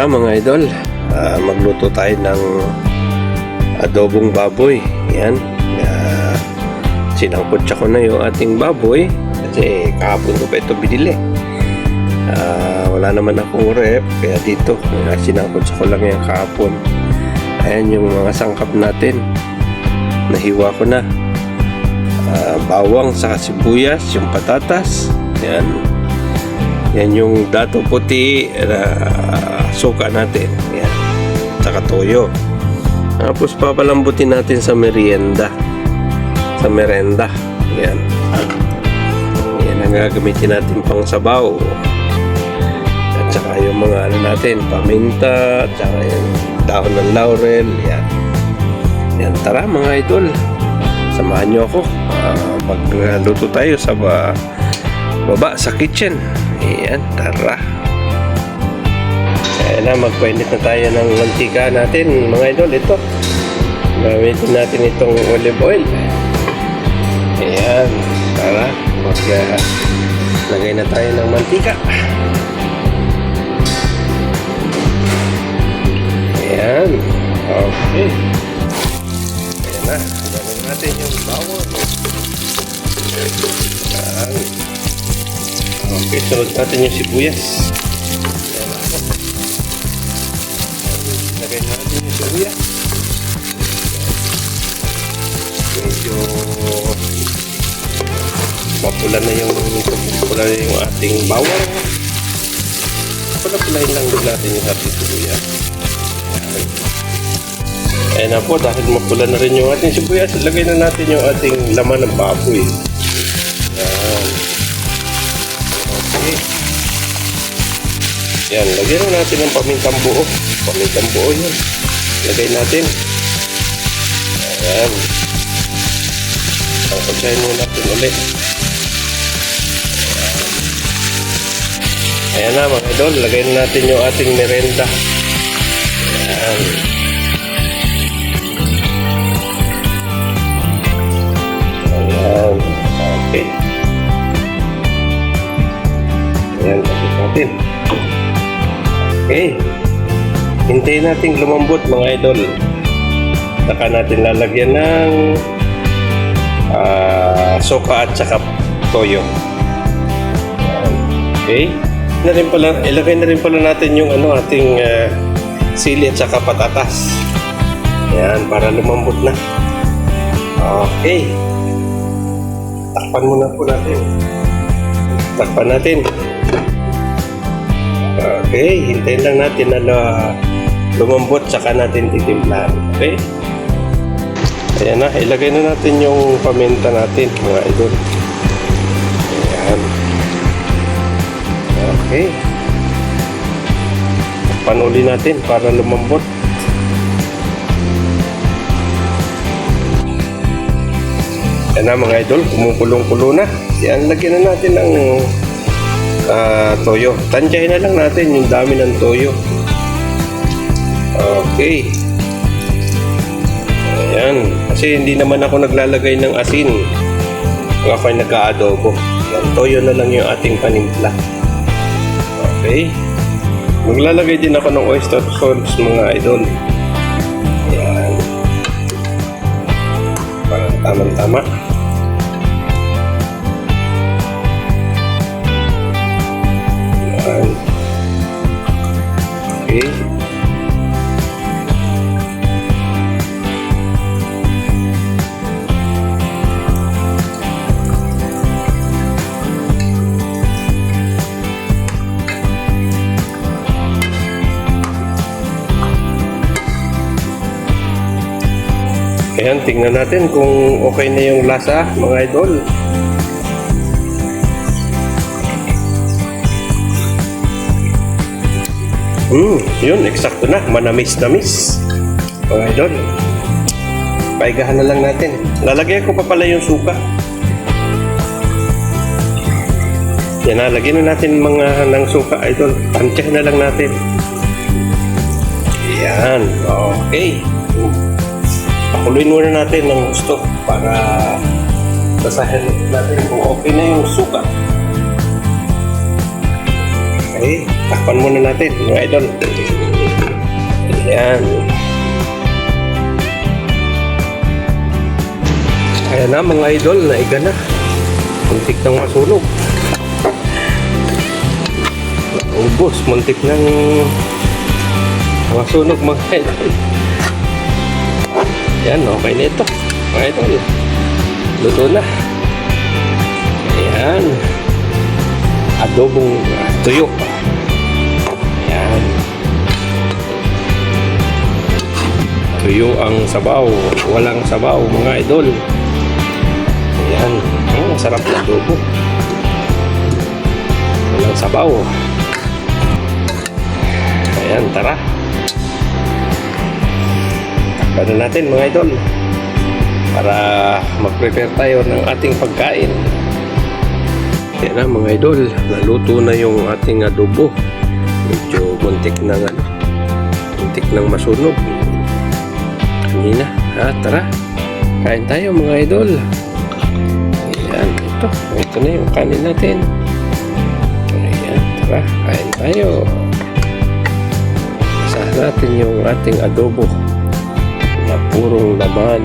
Tara mga idol, ah, magluto tayo ng adobong baboy. Yan. Uh, sinangkutsa ko na yung ating baboy kasi kahapon ko pa ito binili. Ah, wala naman akong rep kaya dito uh, sinangkutsa ko lang yung kahapon. Ayan yung mga sangkap natin. Nahiwa ko na. Ah, bawang sa sibuyas, yung patatas. Yan. Yan yung dato puti na suka natin. Yan. Tsaka toyo. Tapos papalambutin natin sa merienda. Sa merenda. Yan. Yan ang gagamitin natin pang sabaw. At saka yung mga ano natin, paminta, at saka yung dahon ng laurel. Yan. Yan, tara mga idol. Samahan nyo ako. Ah, magluto tayo sa ba baba sa kitchen. Ayan, tara. Ayan na, magpainit na tayo ng mantika natin, mga idol. Ito. Gamitin natin itong olive oil. Ayan, tara. Mag, uh, lagay na tayo ng mantika. Ayan. Okay. Ayan na. Lagyan natin yung bawang. Ayan. Okay, sunod natin yung sibuyas. Sibuyas. Medyo mapula na yung mapula na yung ating bawang. Pula-pulahin lang din natin yung ating sibuyas. Ayan. Ayan na po, dahil mapula na rin yung ating sibuyas, lagay na natin yung ating laman ng baboy. Ayan. Okay. Yan, lagyan na natin ng pamintang buo. Pamintang buo yun. Lagay natin. Ayan. Pangkutsahin muna natin ulit. Ayan. Na mga idol, lagay na natin yung ating merenda. Ayan. Hintayin natin lumambot mga idol. Saka natin lalagyan ng ah, soka at saka toyo. Okay. Na rin pala, ilagay na rin pala natin yung ano ating ah, sili at saka patatas. Ayan, para lumambot na. Okay. Takpan muna po natin. Takpan natin. Okay, hintayin lang natin na la- lumambot saka natin titimplahan. Okay? Ayan na, ilagay na natin yung paminta natin mga idol. Ayan. Okay. Panuli natin para lumambot. Ayan na mga idol, kumukulong-kulo na. Yan, lagyan na natin ng ah, toyo. Tansyahin na lang natin yung dami ng toyo. Okay. Ayan. Kasi hindi naman ako naglalagay ng asin. Kung ako nag-aadobo. Yan, toyo na lang yung ating panimpla. Okay. Maglalagay din ako ng oyster sauce mga idol. Ayan. Parang tamang-tama. Ayan. Ayan, tingnan natin kung okay na yung lasa, mga idol. Hmm, yun, eksakto na. Manamis-namis. Mga idol. Paigahan na lang natin. Lalagyan ko pa pala yung suka. Yan na, lagyan na natin mga ng suka, idol. Tansyahin na lang natin. Yan, okay. Pakuloyin muna natin ng gusto para basahin natin kung okay na yung suka. Okay, takpan muna natin mga idol. Ayan. Kaya na mga idol, naiga na. Muntik nang masunog. Ubos, muntik nang masunog mga idol. Yan, okay na ito. Mga idol. Luto na. Ayan. Adobong ah, tuyo. Ayan. Tuyo ang sabaw. Walang sabaw, mga idol. Ayan. Ang sarap na adobo. Walang sabaw. Ayan, tara. Na natin mga idol para mag-prepare tayo ng ating pagkain. Yan na mga idol, naluto na yung ating adobo. Medyo muntik ng ano, muntik ng masunog. Kanina, ha, tara. Kain tayo mga idol. Ayan, ito. Ito na yung kanin natin. Ayan, tara. Kain tayo. Isahan natin yung ating adobo na purong laman.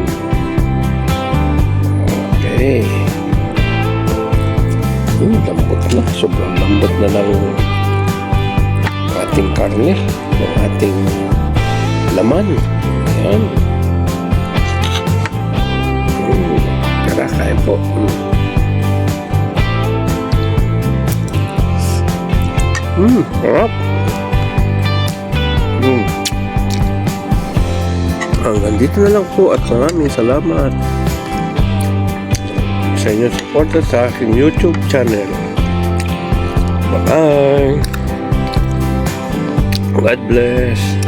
Okay. Hmm, lambot na. Sobrang lambot na ng ating karne. Ng ating laman. Ayan. Hmm, tara, kain po. Hmm. Hmm, sarap. Hmm. Hanggang dito na lang po at maraming salamat sa inyong suporta sa aking YouTube channel. Bye-bye. God bless.